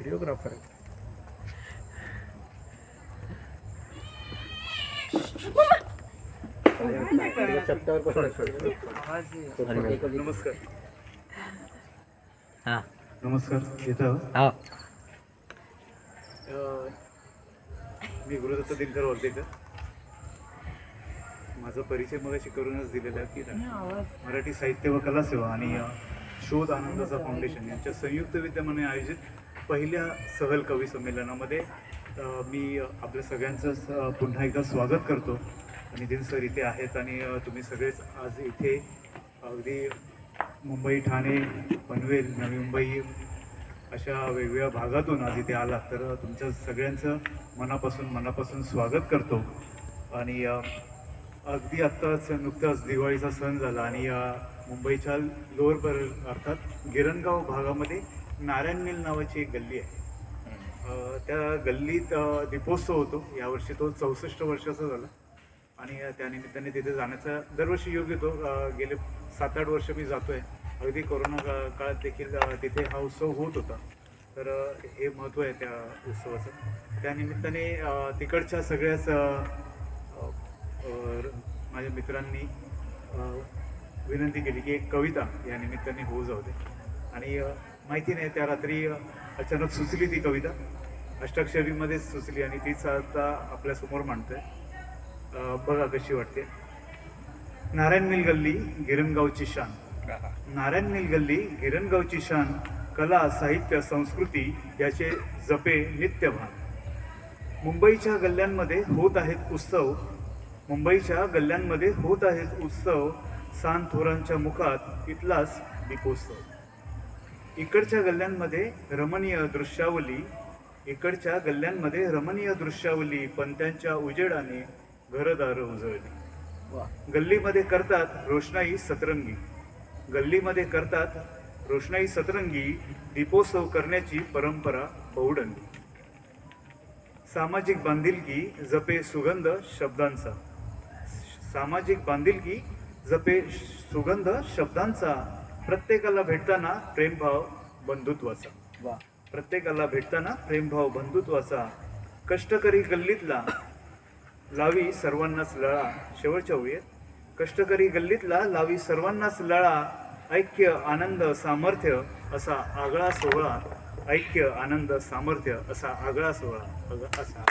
Videographer नमस्कार हां. नमस्कार येतं हा. मी गुरुदत्त दिनकर वर्धेकर माझा परिचय मगाशी करूनच दिलेला आहे की मराठी साहित्य व कला सेवा आणि शोध आनंदाचा फाउंडेशन यांच्या संयुक्त विद्यमाने आयोजित पहिल्या सहल कवी संमेलनामध्ये मी आपल्या सगळ्यांचं स- पुन्हा एकदा स्वागत करतो. आणि दिन सर इथे आहेत आणि तुम्ही सगळेच आज इथे अगदी मुंबई ठाणे पनवेल नवी मुंबई अशा वेगवेगळ्या भागातून आज इथे आलात. तर तुमच्या सगळ्यांचं मनापासून मनापासून स्वागत करतो. आणि अगदी आत्ताच नुकताच दिवाळीचा सण झाला आणि मुंबईच्या लोअर पर अर्थात गिरणगाव भागामध्ये नारायण मिल नावाची एक गल्ली आहे. त्या गल्लीत दीपोत्सव होतो. यावर्षी तो चौसष्ट वर्षाचा झाला. आणि त्यानिमित्ताने तिथे जाण्याचा दरवर्षी योग्य येतो गेले सात आठ वर्ष मी जातोय. अगदी कोरोना का- काळात देखील तिथे हा उत्सव होत होता. तर हे महत्त्व आहे त्या उत्सवाचं. त्यानिमित्ताने तिकडच्या सगळ्याच माझ्या मित्रांनी विनंती केली की एक कविता या निमित्ताने होऊ जाऊ दे. आणि माहिती नाही त्या रात्री अचानक सुचली ती कविता. अष्टाक्षरीमध्येच सुचली आणि तीच आता आपल्यासमोर मांडतोय. बघा कशी वाटते. नारायण मिल गल्ली गिरणगावची शान. नारायण मिल गल्ली गिरणगावची शान कला साहित्य संस्कृती याचे जपे नित्यभान. मुंबईच्या गल्ल्यांमध्ये होत आहेत उत्सव. मुंबईच्या गल्ल्यांमध्ये होत आहेत उत्सव. सान थोरांच्या मुखात इथलाच दीपोत्सव. इकडच्या गल्ल्यांमध्ये रमणीय दृश्यावली इकडच्या गल्ल्यांमध्ये रमणीय दृश्यावली पंत्यांच्या उजेडाने घरदार उजळली. गल्लीमध्ये करतात रोषणाई सतरंगी. गल्लीमध्ये करतात रोषणाई सतरंगी दीपोत्सव करण्याची परंपरा बहुडंगी सामाजिक बांधिलकी जपे सुगंध शब्दांचा. सामाजिक बांधिलकी जपे सुगंध शब्दांचा प्रत्येकाला भेटताना प्रेमभाव बंधुत्वाचा वा. प्रत्येकाला भेटताना प्रेमभाव बंधुत्वाचा कष्टकरी गल्लीतला लावी सर्वांनाच लळा. शेवटच्या ओळीत कष्टकरी गल्लीतला लावी सर्वांनाच लळा. ऐक्य आनंद सामर्थ्य असा आगळा सोहळा. ऐक्य आनंद सामर्थ्य असा आगळा सोहळा. असा.